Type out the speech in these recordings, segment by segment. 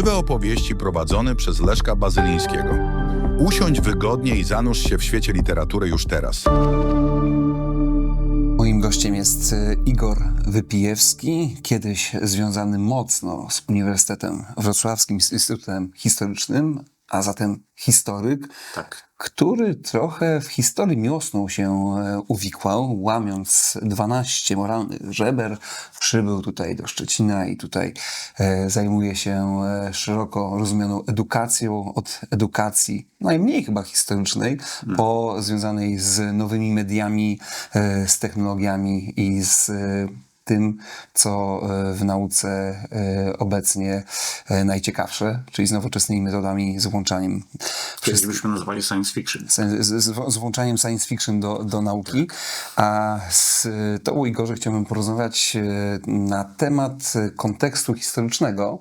Żywe opowieści prowadzone przez Leszka Bazylińskiego. Usiądź wygodnie i zanurz się w świecie literatury już teraz. Moim gościem jest e, Igor Wypijewski, kiedyś związany mocno z Uniwersytetem Wrocławskim, z Instytutem Historycznym, a zatem historyk, Tak. który trochę w historii miosną się e, uwikłał, łamiąc 12 moralnych żeber, przybył tutaj do Szczecina i tutaj e, zajmuje się e, szeroko rozumianą edukacją, od edukacji najmniej chyba historycznej, po związanej z nowymi mediami, z technologiami i z tym, co e, w nauce e, obecnie e, najciekawsze, czyli z nowoczesnymi metodami, z włączaniem Kiedyś byśmy nazwali science fiction. z, z, z włączaniem science fiction do, do nauki. A z Tobą, Igorze, chciałbym porozmawiać na temat kontekstu historycznego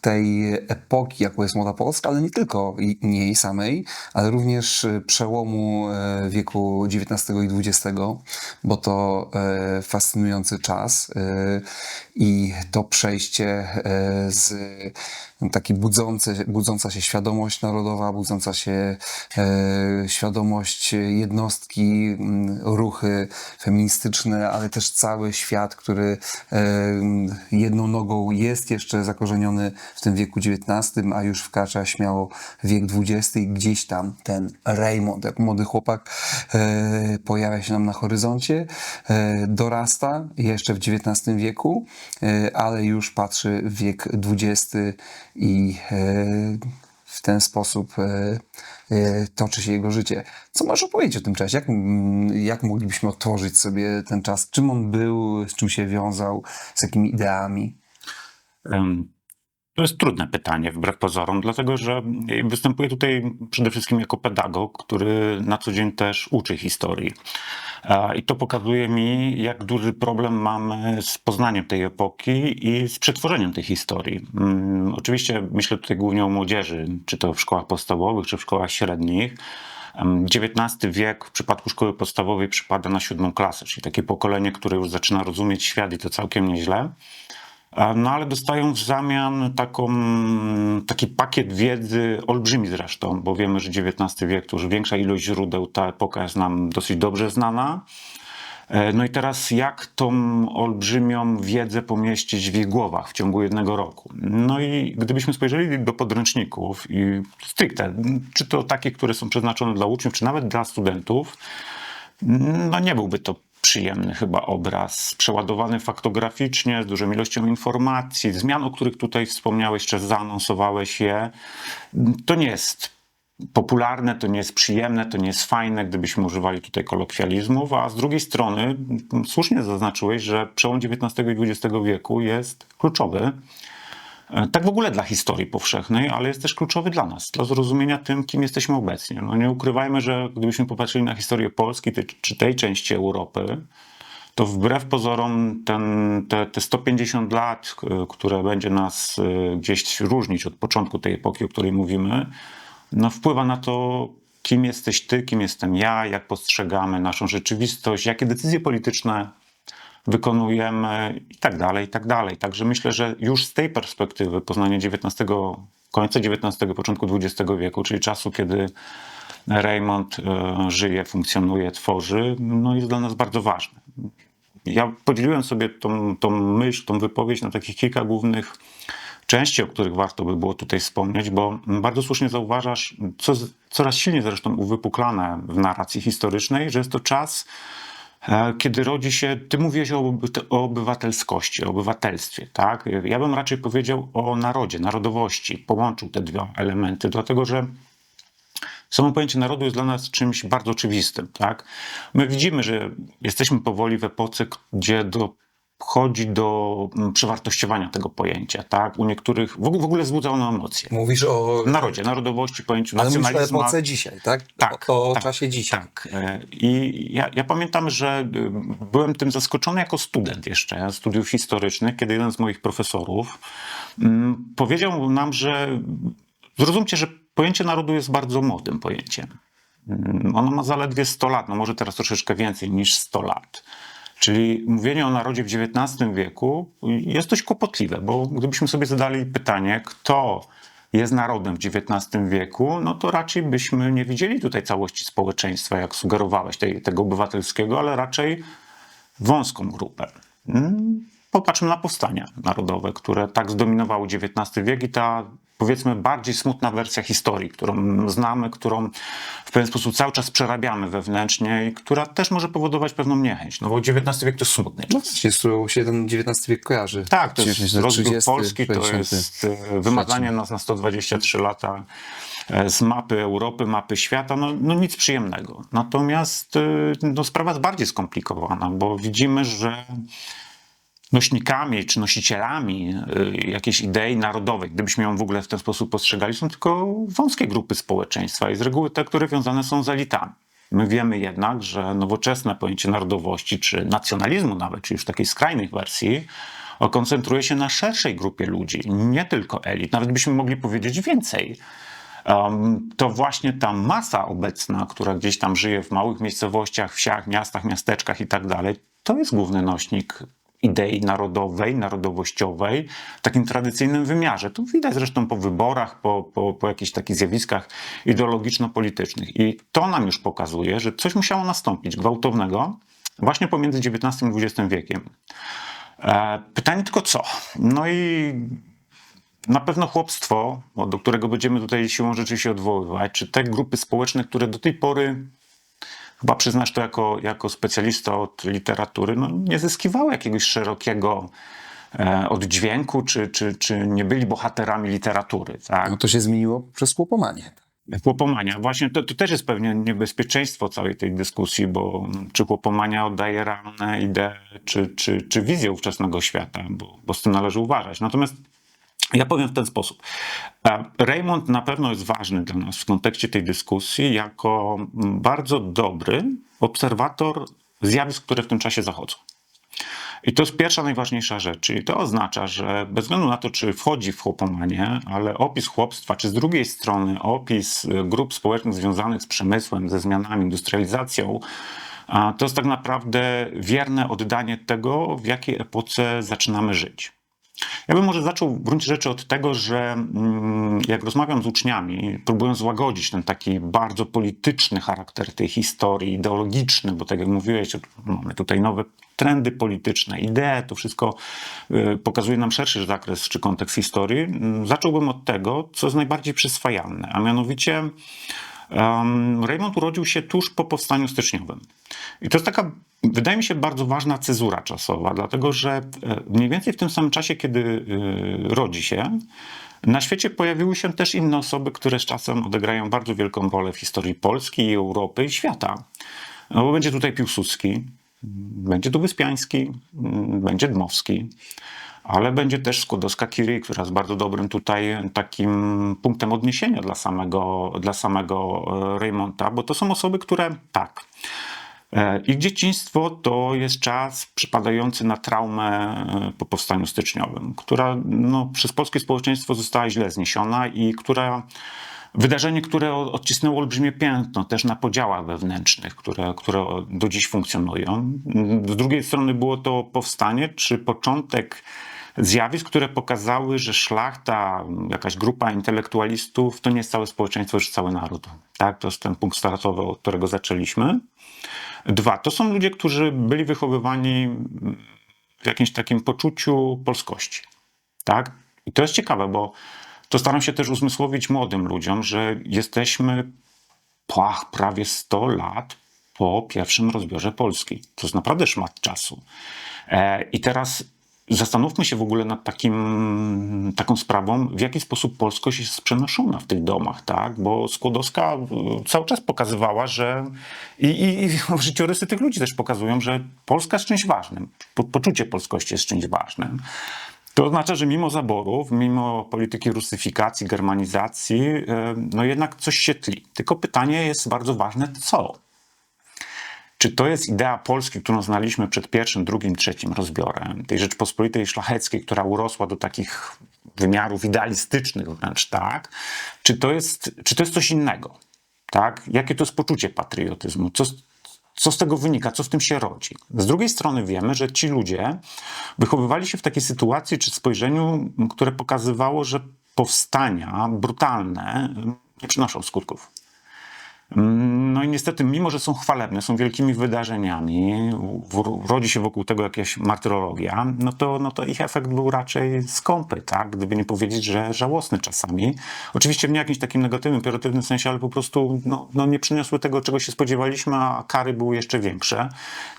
tej epoki, jaką jest Młoda Polska, ale nie tylko jej samej, ale również przełomu wieku XIX i XX, bo to e, fascynujący czas. E, i to przejście e, z taki budzący, budząca się świadomość narodowa, budząca się e, świadomość jednostki, ruchy feministyczne, ale też cały świat, który e, jedną nogą jest jeszcze zakorzeniony w tym wieku XIX, a już wkracza śmiało wiek XX i gdzieś tam ten Raymond, jak młody chłopak, pojawia się nam na horyzoncie, dorasta jeszcze w XIX wieku, ale już patrzy w wiek XX i e, w ten sposób e, e, toczy się jego życie. Co możesz opowiedzieć o tym czasie? Jak, mm, jak moglibyśmy otworzyć sobie ten czas? Czym on był? Z czym się wiązał? Z jakimi ideami? Em, To jest trudne pytanie, wbrew pozorom, dlatego że występuję tutaj przede wszystkim jako pedagog, który na co dzień też uczy historii. I to pokazuje mi, jak duży problem mamy z poznaniem tej epoki i z przetworzeniem tej historii. Mm, Oczywiście myślę tutaj głównie o młodzieży, czy to w szkołach podstawowych, czy w szkołach średnich. XIX wiek w przypadku szkoły podstawowej przypada na siódmą klasę, czyli takie pokolenie, które już zaczyna rozumieć świat i to całkiem nieźle. No ale dostają w zamian taką, taki pakiet wiedzy, olbrzymi zresztą, bo wiemy, że XIX wiek to już większa ilość źródeł, ta epoka jest nam dosyć dobrze znana. E, No i teraz jak tą olbrzymią wiedzę pomieścić w ich głowach w ciągu jednego roku? No i gdybyśmy spojrzeli do podręczników i stricte, czy to takie, które są przeznaczone dla uczniów, czy nawet dla studentów, no nie byłby to przyjemny chyba obraz, przeładowany faktograficznie, z dużą ilością informacji, zmian, o których tutaj wspomniałeś, czy zaanonsowałeś je. To nie jest popularne, to nie jest przyjemne, to nie jest fajne, gdybyśmy używali tutaj kolokwializmów, a z drugiej strony słusznie zaznaczyłeś, że przełom XIX i XX wieku jest kluczowy. E, Tak w ogóle dla historii powszechnej, ale jest też kluczowy dla nas, dla zrozumienia tym, kim jesteśmy obecnie. No nie ukrywajmy, że gdybyśmy popatrzyli na historię Polski czy tej części Europy, to wbrew pozorom ten, te, te 150 lat, które będzie nas e, gdzieś różnić od początku tej epoki, o której mówimy, no wpływa na to, kim jesteś ty, kim jestem ja, jak postrzegamy naszą rzeczywistość, jakie decyzje polityczne wykonujemy i tak dalej, i tak dalej. Także myślę, że już z tej perspektywy poznanie XIX, końca XIX, początku XX wieku, czyli czasu, kiedy Raymond e, żyje, funkcjonuje, tworzy, no jest dla nas bardzo ważne. Ja podzieliłem sobie tą, tą myśl, tą wypowiedź na takich kilka głównych części, o których warto by było tutaj wspomnieć, bo bardzo słusznie zauważasz, co coraz silniej zresztą uwypuklane w narracji historycznej, że jest to czas, kiedy rodzi się, ty mówiłeś o, o obywatelskości, o obywatelstwie, tak? Ja bym raczej powiedział o narodzie, narodowości, połączył te dwa elementy, dlatego że Samo pojęcie narodu jest dla nas czymś bardzo oczywistym. Tak? My widzimy, że jesteśmy powoli w epoce, gdzie dochodzi do mm, przewartościowania tego pojęcia. Tak? U niektórych w ogóle, wzbudza ono emocje. Mówisz o... Narodzie, narodowości, pojęciu Ale mówisz o nacjonalizmu. epoce dzisiaj, tak? Tak, O, o tak, czasie dzisiaj. Tak. E, I ja, ja pamiętam, że y, byłem tym zaskoczony jako student jeszcze studiów historycznych, kiedy jeden z moich profesorów mm, powiedział nam, że zrozumcie, że pojęcie narodu jest bardzo młodym pojęciem. Mm, Ono ma zaledwie 100 lat, no może teraz troszeczkę więcej niż 100 lat. Czyli mówienie o narodzie w XIX wieku jest dość kłopotliwe, bo gdybyśmy sobie zadali pytanie, kto jest narodem w XIX wieku, no to raczej byśmy nie widzieli tutaj całości społeczeństwa, jak sugerowałeś, tej, tego obywatelskiego, ale raczej wąską grupę. Mm, Popatrzmy na powstania narodowe, które tak zdominowały XIX wiek i ta powiedzmy bardziej smutna wersja historii, którą znamy, którą w pewien sposób cały czas przerabiamy wewnętrznie i która też może powodować pewną niechęć, no bo XIX wiek to smutny No czas. którą się XIX wiek kojarzy. Tak, to jest rozbiór 30, Polski, to 50. jest e, wymazanie nas na 123 lata e, z mapy Europy, mapy świata, no, no nic przyjemnego. Natomiast e, no, sprawa jest bardziej skomplikowana, bo widzimy, że nośnikami czy nosicielami y, jakiejś idei narodowej, gdybyśmy ją w ogóle w ten sposób postrzegali, są tylko wąskie grupy społeczeństwa i z reguły te, które wiązane są z elitami. My wiemy jednak, że nowoczesne pojęcie narodowości czy nacjonalizmu nawet, czy już takiej skrajnych wersji, koncentruje się na szerszej grupie ludzi, nie tylko elit. Nawet byśmy mogli powiedzieć więcej. Um, to właśnie ta masa obecna, która gdzieś tam żyje w małych miejscowościach, wsiach, miastach, miasteczkach i tak dalej, to jest główny nośnik idei narodowej, narodowościowej w takim tradycyjnym wymiarze. To widać zresztą po wyborach, po, po, po jakichś takich zjawiskach ideologiczno-politycznych. I to nam już pokazuje, że coś musiało nastąpić gwałtownego właśnie pomiędzy XIX i XX wiekiem. E, pytanie tylko co? No i na pewno chłopstwo, do którego będziemy tutaj siłą rzeczy się odwoływać, czy te grupy społeczne, które do tej pory, chyba przyznasz to jako, jako specjalista od literatury, no, nie zyskiwały jakiegoś szerokiego e, oddźwięku, czy, czy, czy nie byli bohaterami literatury. Tak? No to się zmieniło przez kłopomanie. Chłopomania. Właśnie to, to też jest pewnie niebezpieczeństwo całej tej dyskusji, bo czy chłopomania oddaje realne idee, czy, czy, czy wizję ówczesnego świata, bo, bo z tym należy uważać. Natomiast ja powiem w ten sposób. E, Raymond na pewno jest ważny dla nas w kontekście tej dyskusji jako mm, bardzo dobry obserwator zjawisk, które w tym czasie zachodzą. I to jest pierwsza, najważniejsza rzecz. Czyli to oznacza, że bez względu na to, czy wchodzi w chłopomanię, ale opis chłopstwa, czy z drugiej strony opis y, grup społecznych związanych z przemysłem, ze zmianami, industrializacją, to jest tak naprawdę wierne oddanie tego, w jakiej epoce zaczynamy żyć. Ja bym może zaczął w gruncie rzeczy od tego, że mm, jak rozmawiam z uczniami, próbując złagodzić ten taki bardzo polityczny charakter tej historii, ideologiczny, bo tak jak mówiłeś, mamy tutaj nowe trendy polityczne, idee, to wszystko y, pokazuje nam szerszy zakres czy kontekst historii. Zacząłbym od tego, co jest najbardziej przyswajalne, a mianowicie Um, Raymond urodził się tuż po powstaniu styczniowym. I to jest taka, wydaje mi się, bardzo ważna cezura czasowa, dlatego że e, mniej więcej w tym samym czasie, kiedy y, rodzi się, na świecie pojawiły się też inne osoby, które z czasem odegrają bardzo wielką rolę w historii Polski, Europy i świata. No bo będzie tutaj Piłsudski, będzie tu Wyspiański, będzie Dmowski, ale będzie też Skłodowska-Curie, która jest bardzo dobrym tutaj takim punktem odniesienia dla samego, dla samego e, Raymonta, bo to są osoby, które tak, e, ich dzieciństwo to jest czas przypadający na traumę e, po powstaniu styczniowym, która no, przez polskie społeczeństwo została źle zniesiona i która Wydarzenie, które odcisnęło olbrzymie piętno też na podziałach wewnętrznych, które, które do dziś funkcjonują. Z drugiej strony było to powstanie czy początek zjawisk, które pokazały, że szlachta, jakaś grupa intelektualistów to nie jest całe społeczeństwo, już cały naród. Tak? To jest ten punkt startowy, od którego zaczęliśmy. Dwa, to są ludzie, którzy byli wychowywani w jakimś takim poczuciu polskości. Tak? I to jest ciekawe, bo to staram się też uzmysłowić młodym ludziom, że jesteśmy pach, prawie 100 lat po pierwszym rozbiorze Polski. To jest naprawdę szmat czasu. E, I teraz zastanówmy się w ogóle nad takim, taką sprawą, w jaki sposób polskość jest przenoszona w tych domach, tak? Bo Skłodowska y, cały czas pokazywała, że i, i, i życiorysy tych ludzi też pokazują, że Polska jest czymś ważnym. Po, poczucie polskości jest czymś ważnym. To oznacza, że mimo zaborów, mimo polityki rusyfikacji, germanizacji, no jednak coś się tli. Tylko pytanie jest bardzo ważne, co? Czy to jest idea Polski, którą znaliśmy przed pierwszym, drugim, trzecim rozbiorem, tej Rzeczpospolitej Szlacheckiej, która urosła do takich wymiarów idealistycznych wręcz, tak? Czy to jest, czy to jest coś innego? Tak? Jakie to jest poczucie patriotyzmu? Co, co z tego wynika, co w tym się rodzi. Z drugiej strony wiemy, że ci ludzie wychowywali się w takiej sytuacji czy spojrzeniu, które pokazywało, że powstania brutalne nie przynoszą skutków. No i niestety, mimo że są chwalebne, są wielkimi wydarzeniami, rodzi się wokół tego jakaś martyrologia, no to, no to ich efekt był raczej skąpy, tak? Gdyby nie powiedzieć, że żałosny czasami. Oczywiście w nie jakimś takim negatywnym, pejoratywnym sensie, ale po prostu no, no nie przyniosły tego, czego się spodziewaliśmy, a kary były jeszcze większe,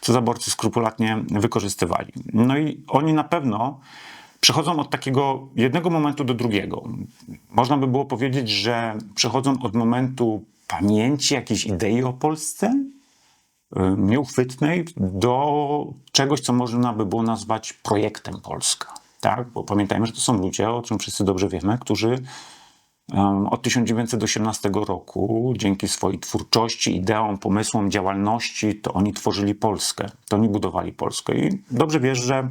co zaborcy skrupulatnie wykorzystywali. No i oni na pewno przechodzą od takiego jednego momentu do drugiego. Można by było powiedzieć, że przechodzą od momentu pamięci, jakiejś idei o Polsce, y, nieuchwytnej, do czegoś, co można by było nazwać projektem Polska. Tak? Bo pamiętajmy, że to są ludzie, o czym wszyscy dobrze wiemy, którzy od 1918 roku, dzięki swojej twórczości, ideom, pomysłom, działalności, to oni tworzyli Polskę, to oni budowali Polskę. I dobrze wiesz, że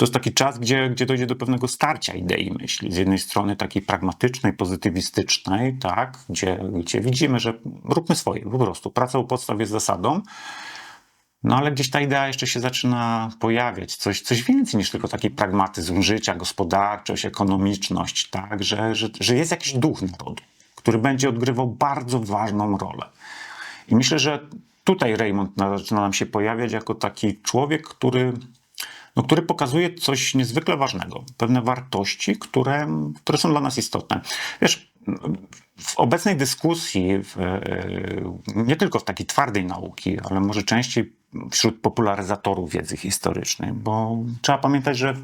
to jest taki czas, gdzie, gdzie dojdzie do pewnego starcia idei myśli. Z jednej strony takiej pragmatycznej, pozytywistycznej, tak, gdzie, gdzie widzimy, że róbmy swoje, po prostu. Praca u podstaw jest zasadą. No ale gdzieś ta idea jeszcze się zaczyna pojawiać, coś, coś więcej niż tylko taki pragmatyzm życia, gospodarczość, ekonomiczność, tak, że, że, że jest jakiś duch narodu, który będzie odgrywał bardzo ważną rolę. I myślę, że tutaj Raymond na- zaczyna nam się pojawiać jako taki człowiek, który, no, który pokazuje coś niezwykle ważnego, pewne wartości, które, które są dla nas istotne. Wiesz, w obecnej dyskusji, w, e, nie tylko w takiej twardej nauki, ale może częściej wśród popularyzatorów wiedzy historycznej, bo trzeba pamiętać, że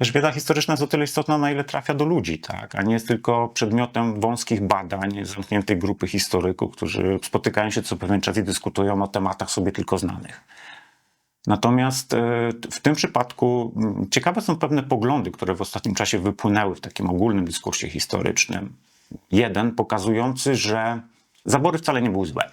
Wiesz, wiedza historyczna jest o tyle istotna, na ile trafia do ludzi, tak? a nie jest tylko przedmiotem wąskich badań zamkniętej grupy historyków, którzy spotykają się co pewien czas i dyskutują o tematach sobie tylko znanych. Natomiast e, w tym przypadku ciekawe są pewne poglądy, które w ostatnim czasie wypłynęły w takim ogólnym dyskursie historycznym. Jeden pokazujący, że zabory wcale nie były złe.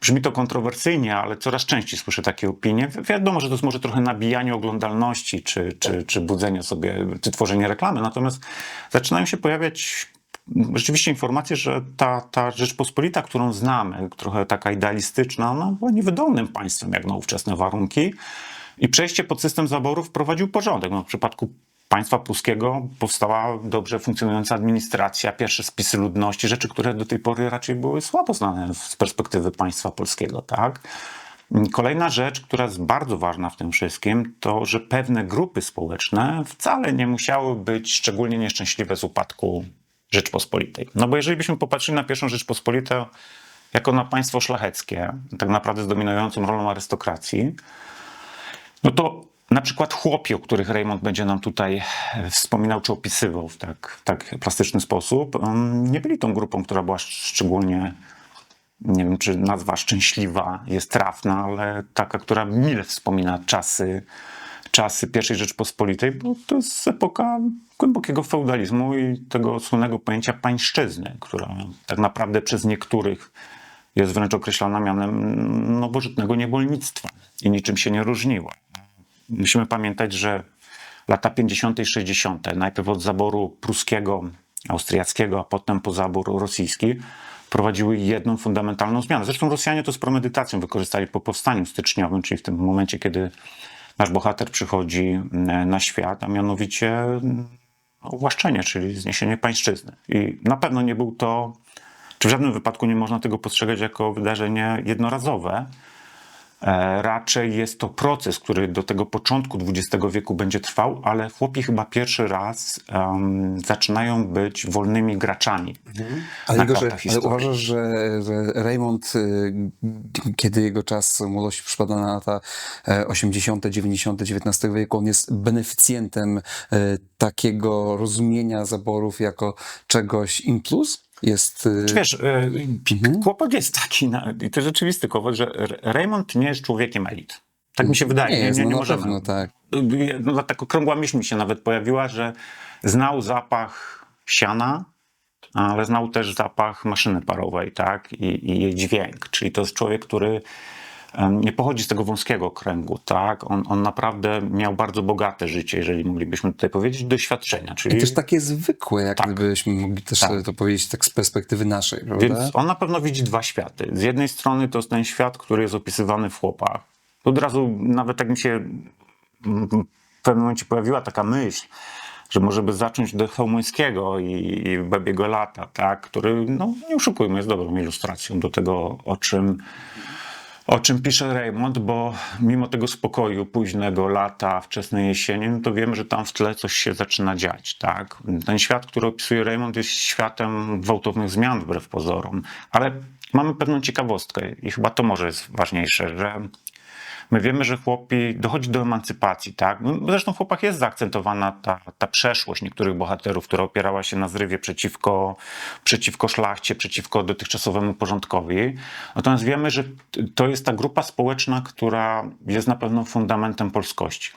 Brzmi to kontrowersyjnie, ale coraz częściej słyszę takie opinie. Wi- Wiadomo, że to jest może trochę nabijanie oglądalności, czy, czy, czy budzenie sobie, czy tworzenie reklamy. Natomiast zaczynają się pojawiać rzeczywiście informacje, że ta, ta Rzeczpospolita, którą znamy, trochę taka idealistyczna, ona była niewydolnym państwem jak na ówczesne warunki. I przejście pod system zaborów wprowadził porządek. No, w przypadku państwa pruskiego powstała dobrze funkcjonująca administracja, pierwsze spisy ludności, rzeczy, które do tej pory raczej były słabo znane z perspektywy państwa polskiego. Tak? Kolejna rzecz, która jest bardzo ważna w tym wszystkim, to że pewne grupy społeczne wcale nie musiały być szczególnie nieszczęśliwe z upadku Rzeczpospolitej. No bo jeżeli byśmy popatrzyli na pierwszą Rzeczpospolitę jako na państwo szlacheckie, tak naprawdę z dominującą rolą arystokracji, no to na przykład chłopi, o których Raymond będzie nam tutaj wspominał czy opisywał w tak, tak plastyczny sposób, um, nie byli tą grupą, która była szczególnie, nie wiem czy nazwa szczęśliwa jest trafna, ale taka, która mile wspomina czasy, czasy I Rzeczpospolitej, bo to jest epoka głębokiego feudalizmu i tego słynnego pojęcia pańszczyzny, która tak naprawdę przez niektórych jest wręcz określana mianem nowożytnego niewolnictwa i niczym się nie różniła. Musimy pamiętać, że lata 50. i 60., najpierw od zaboru pruskiego, austriackiego, a potem po zabór rosyjski, prowadziły jedną fundamentalną zmianę. Zresztą Rosjanie to z premedytacją wykorzystali po powstaniu styczniowym, czyli w tym momencie, kiedy nasz bohater przychodzi mm, na świat, a mianowicie mm, uwłaszczenie, czyli zniesienie pańszczyzny. I na pewno nie był to, czy w żadnym wypadku nie można tego postrzegać jako wydarzenie jednorazowe. E, Raczej jest to proces, który do tego początku XX wieku będzie trwał, ale chłopi chyba pierwszy raz em, zaczynają być wolnymi graczami. Ale, na Igorze, ale uważasz, że, że Raymond, y, kiedy jego czas młodości przypada na lata e, 80., 90. XIX wieku, on jest beneficjentem e, takiego rozumienia zaborów jako czegoś in plus? Jest... y, Czy Wiesz, e, kłopot jest taki, i to rzeczywisty kłopot, że Raymond nie jest człowiekiem elit. Tak mi się wydaje. Nie jest, no na możemy. pewno, tak. No, tak okrągła myśl mi się nawet pojawiła, że znał zapach siana, ale znał też zapach maszyny parowej, tak? I, i jej dźwięk. Czyli to jest człowiek, który nie pochodzi z tego wąskiego kręgu, tak? On, on naprawdę miał bardzo bogate życie, jeżeli moglibyśmy tutaj powiedzieć, doświadczenia, czyli... I też takie zwykłe, jak Tak. mogli też Tak. to powiedzieć tak z perspektywy naszej, prawda? Więc on na pewno widzi dwa światy. Z jednej strony to jest ten świat, który jest opisywany w chłopach. Od razu, nawet jak mi się w pewnym momencie pojawiła taka myśl, że może by zacząć do Chełmońskiego i, i Bebiego Lata, tak? który, no nie oszukujmy, jest dobrą ilustracją do tego, o czym, o czym pisze Raymond, bo mimo tego spokoju późnego lata, wczesnej jesieni, no to wiemy, że tam w tle coś się zaczyna dziać. Tak? Ten świat, który opisuje Raymond, jest światem gwałtownych zmian wbrew pozorom, ale mamy pewną ciekawostkę i chyba to może jest ważniejsze, że My wiemy, że chłopi dochodzi do emancypacji, tak? No, Zresztą w chłopach jest zaakcentowana ta, ta przeszłość niektórych bohaterów, która opierała się na zrywie przeciwko, przeciwko szlachcie, przeciwko dotychczasowemu porządkowi. Natomiast wiemy, że to jest ta grupa społeczna, która jest na pewno fundamentem polskości.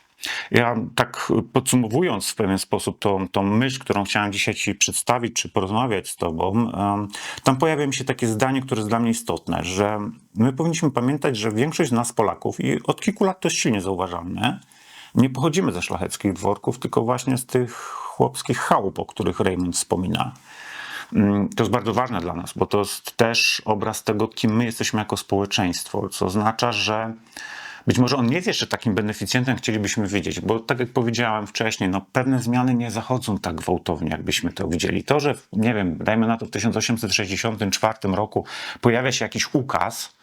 Ja tak podsumowując w pewien sposób tą, tą myśl, którą chciałem dzisiaj Ci przedstawić, czy porozmawiać z Tobą, tam pojawia mi się takie zdanie, które jest dla mnie istotne, że my powinniśmy pamiętać, że większość z nas Polaków, i od kilku lat to silnie zauważalne, nie pochodzimy ze szlacheckich dworków, tylko właśnie z tych chłopskich chałup, o których Raymond wspomina. Mm, To jest bardzo ważne dla nas, bo to jest też obraz tego, kim my jesteśmy jako społeczeństwo, co oznacza, że być może on nie jest jeszcze takim beneficjentem, chcielibyśmy widzieć, bo tak jak powiedziałem wcześniej, no pewne zmiany nie zachodzą tak gwałtownie, jakbyśmy to widzieli. To, że, nie wiem, dajmy na to w 1864 roku pojawia się jakiś ukaz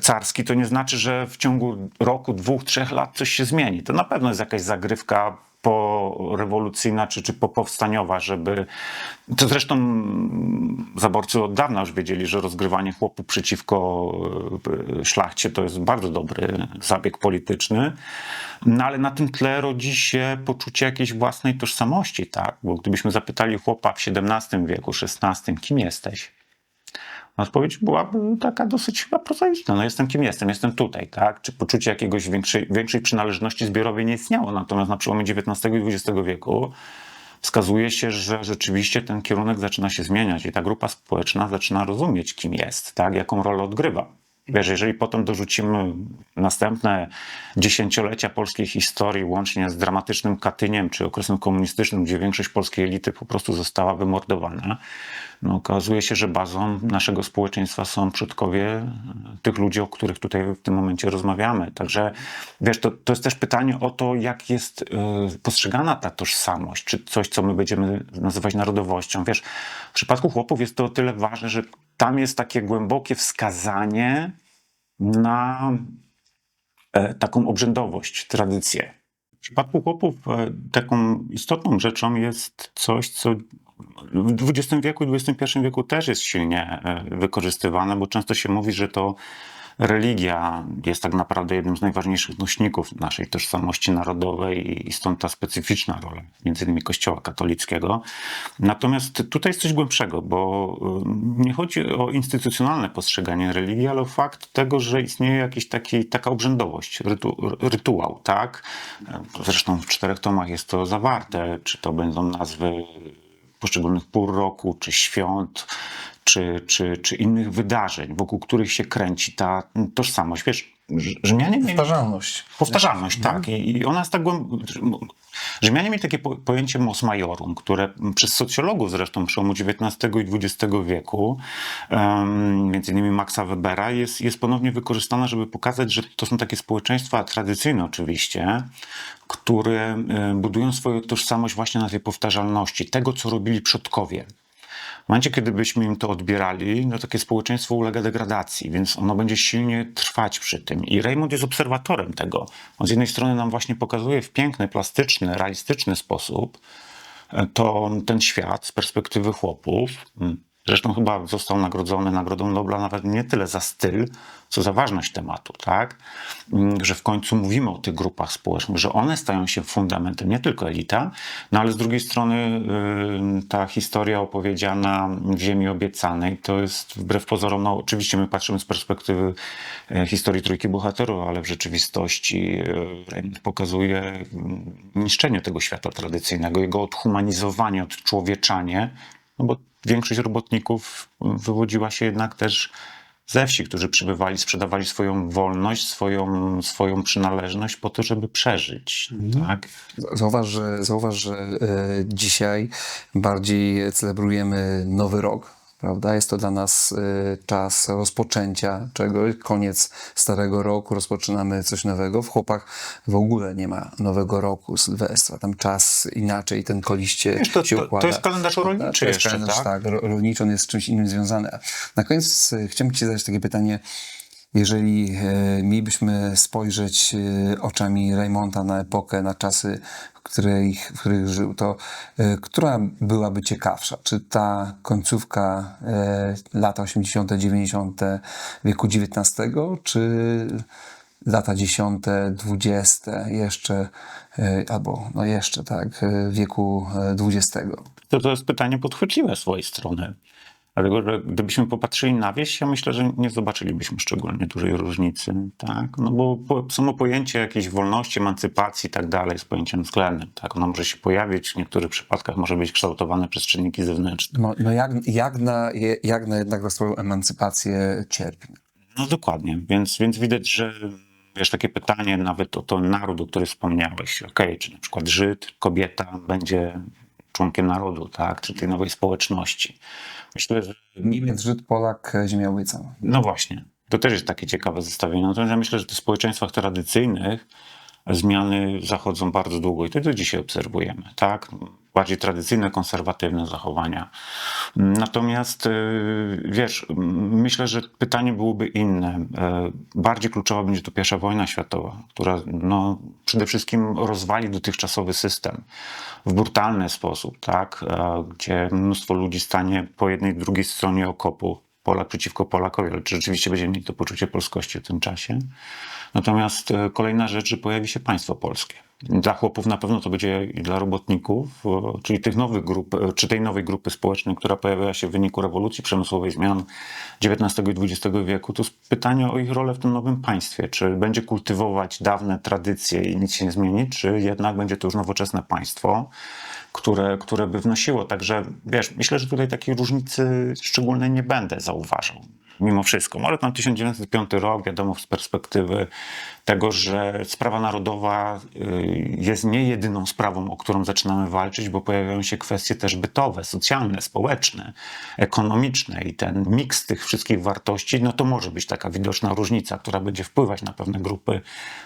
carski, to nie znaczy, że w ciągu roku, dwóch, trzech lat coś się zmieni. To na pewno jest jakaś zagrywka porewolucyjna czy, czy popowstaniowa, żeby... To zresztą zaborcy od dawna już wiedzieli, że rozgrywanie chłopu przeciwko e, szlachcie to jest bardzo dobry zabieg polityczny, no ale na tym tle rodzi się poczucie jakiejś własnej tożsamości, tak? Bo gdybyśmy zapytali chłopa w XVII wieku, XVI, kim jesteś? Odpowiedź byłaby taka dosyć chyba prozaiczna. No jestem kim jestem, jestem tutaj, tak? Czy poczucie jakiegoś większej, większej przynależności zbiorowej nie istniało. Natomiast na przełomie XIX i XX wieku wskazuje się, że rzeczywiście ten kierunek zaczyna się zmieniać i ta grupa społeczna zaczyna rozumieć, kim jest, tak? Jaką rolę odgrywa. Wiesz, jeżeli potem dorzucimy następne dziesięciolecia polskiej historii, łącznie z dramatycznym Katyniem czy okresem komunistycznym, gdzie większość polskiej elity po prostu została wymordowana, no okazuje się, że bazą naszego społeczeństwa są przodkowie tych ludzi, o których tutaj w tym momencie rozmawiamy. Także wiesz, to, to jest też pytanie o to, jak jest y, postrzegana ta tożsamość, czy coś, co my będziemy nazywać narodowością. Wiesz, w przypadku chłopów jest to o tyle ważne, że tam jest takie głębokie wskazanie na e, taką obrzędowość, tradycję. W przypadku chłopów e, taką istotną rzeczą jest coś, co w XX wieku i XXI wieku też jest silnie e, wykorzystywane, bo często się mówi, że to religia jest tak naprawdę jednym z najważniejszych nośników naszej tożsamości narodowej i stąd ta specyficzna rola między innymi Kościoła katolickiego. Natomiast tutaj jest coś głębszego, bo y, nie chodzi o instytucjonalne postrzeganie religii, ale o fakt tego, że istnieje jakiś taki, taka obrzędowość, rytu, rytuał, tak? Zresztą w czterech tomach jest to zawarte, czy to będą nazwy poszczególnych pór roku, czy świąt, czy, czy, czy innych wydarzeń, wokół których się kręci ta tożsamość. Wiesz, Rz- Rzymianie mieli Powtarzalność. Powtarzalność, tak. I, I ona jest tak głęboka. Rzymianie mieli takie po, pojęcie mos majorum, które przez socjologów zresztą przełomu XIX i XX wieku, um, między innymi Maxa Webera, jest, jest ponownie wykorzystane, żeby pokazać, że to są takie społeczeństwa tradycyjne oczywiście, które budują swoją tożsamość właśnie na tej powtarzalności, tego, co robili przodkowie. W momencie, kiedy byśmy im to odbierali, no takie społeczeństwo ulega degradacji, więc ono będzie silnie trwać przy tym. I Raymond jest obserwatorem tego. On z jednej strony nam właśnie pokazuje w piękny, plastyczny, realistyczny sposób e, to ten świat z perspektywy chłopów. Zresztą chyba został nagrodzony Nagrodą Nobla nawet nie tyle za styl, co za ważność tematu, tak? Mm, Że w końcu mówimy o tych grupach społecznych, że one stają się fundamentem, nie tylko elita, no ale z drugiej strony y, ta historia opowiedziana w Ziemi Obiecanej to jest wbrew pozorom, no oczywiście my patrzymy z perspektywy e, historii Trójki Bohaterów, ale w rzeczywistości y, pokazuje mm, niszczenie tego świata tradycyjnego, jego odhumanizowanie, odczłowieczanie, no bo większość robotników wywodziła się jednak też ze wsi, którzy przybywali, sprzedawali swoją wolność, swoją, swoją przynależność po to, żeby przeżyć. Tak? Zauważ, że, zauważ, że e, dzisiaj bardziej celebrujemy nowy rok. Prawda? Jest to dla nas e, czas rozpoczęcia czegoś, koniec starego roku, rozpoczynamy coś nowego. W chłopach w ogóle nie ma nowego roku, Sylwestra. Tam czas inaczej, ten koliście Wiesz, to- się układa. to jest kalendarz rolniczy To jest jeszcze, kalendarz, tak? tak, ro- rolniczy, on jest z czymś innym związany. Na koniec e, chciałbym Ci zadać takie pytanie. Jeżeli e, mielibyśmy spojrzeć e, oczami Raymonta na epokę, na czasy, w których, w których żył, to e, która byłaby ciekawsza? Czy ta końcówka lata 80., 90. wieku XIX, czy lata 10., 20. jeszcze, albo no jeszcze tak, wieku XX? To, to jest pytanie podchwytliwe z swojej strony. Dlatego, że gdybyśmy popatrzyli na wieś, ja myślę, że nie zobaczylibyśmy szczególnie dużej różnicy, tak? No bo samo pojęcie jakiejś wolności, emancypacji i tak dalej jest pojęciem względnym, tak? Ono może się pojawić, w niektórych przypadkach może być kształtowane przez czynniki zewnętrzne. No, no jak, jak, na, jak na jednak na swoją emancypację cierpi? No dokładnie, więc, więc widać, że wiesz, takie pytanie nawet o to naród, o którym wspomniałeś, okej, czy na przykład Żyd, kobieta będzie członkiem narodu, tak? Czy tej nowej społeczności. Myślę, że Niemiec, Żyd, Polak, ziemia obiecaną. No właśnie. To też jest takie ciekawe zestawienie. Natomiast ja myślę, że w społeczeństwach tradycyjnych zmiany zachodzą bardzo długo i to do dzisiaj obserwujemy, tak? Bardziej tradycyjne, konserwatywne zachowania. Natomiast y, wiesz, myślę, że pytanie byłoby inne. E, Bardziej kluczowa będzie to pierwsza wojna światowa, która no, przede wszystkim rozwali dotychczasowy system w brutalny sposób, tak? E, Gdzie mnóstwo ludzi stanie po jednej drugiej stronie okopu. Polak przeciwko Polakowi, ale czy rzeczywiście będziemy mieli to poczucie polskości w tym czasie? Natomiast e, kolejna rzecz, że pojawi się państwo polskie. Dla chłopów na pewno to będzie i dla robotników, e, czyli tych nowych grup, e, czy tej nowej grupy społecznej, która pojawiła się w wyniku rewolucji przemysłowej, zmian XIX i XX wieku. To jest pytanie o ich rolę w tym nowym państwie. Czy będzie kultywować dawne tradycje i nic się nie zmieni, czy jednak będzie to już nowoczesne państwo, które, które by wnosiło. Także wiesz, myślę, że tutaj takiej różnicy szczególnej nie będę zauważał. Mimo wszystko. Może tam 1905 rok, wiadomo, z perspektywy tego, że sprawa narodowa y, jest nie jedyną sprawą, o którą zaczynamy walczyć, bo pojawiają się kwestie też bytowe, socjalne, społeczne, ekonomiczne i ten miks tych wszystkich wartości, no to może być taka widoczna różnica, która będzie wpływać na pewne grupy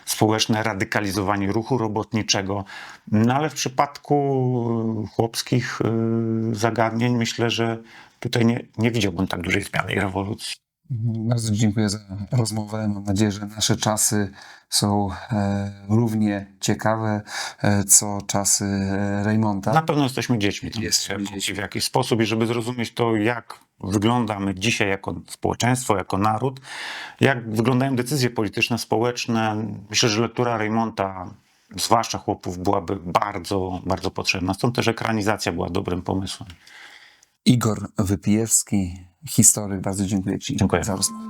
społeczne, radykalizowanie ruchu robotniczego. No ale w przypadku chłopskich y, zagadnień myślę, że tutaj nie, nie widziałbym tak dużej zmiany i rewolucji. Bardzo dziękuję za rozmowę. Mam nadzieję, że nasze czasy są e, równie ciekawe, e, co czasy e, Raymonta. Na pewno jesteśmy dziećmi Jesteśmy dziećmi. w jakiś sposób i żeby zrozumieć to, jak wyglądamy dzisiaj jako społeczeństwo, jako naród, jak wyglądają decyzje polityczne, społeczne, myślę, że lektura Raymonta, zwłaszcza chłopów, byłaby bardzo, bardzo potrzebna. Stąd też ekranizacja była dobrym pomysłem. Igor Wypijewski, historyk. Bardzo dziękuję Ci Dziękuję. za rozmowę.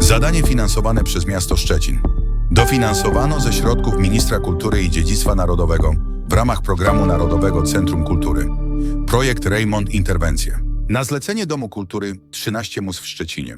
Zadanie finansowane przez miasto Szczecin. Dofinansowano ze środków Ministra Kultury i Dziedzictwa Narodowego w ramach Programu Narodowego Centrum Kultury. Projekt Raymond Interwencje. Na zlecenie Domu Kultury 13 Mus w Szczecinie.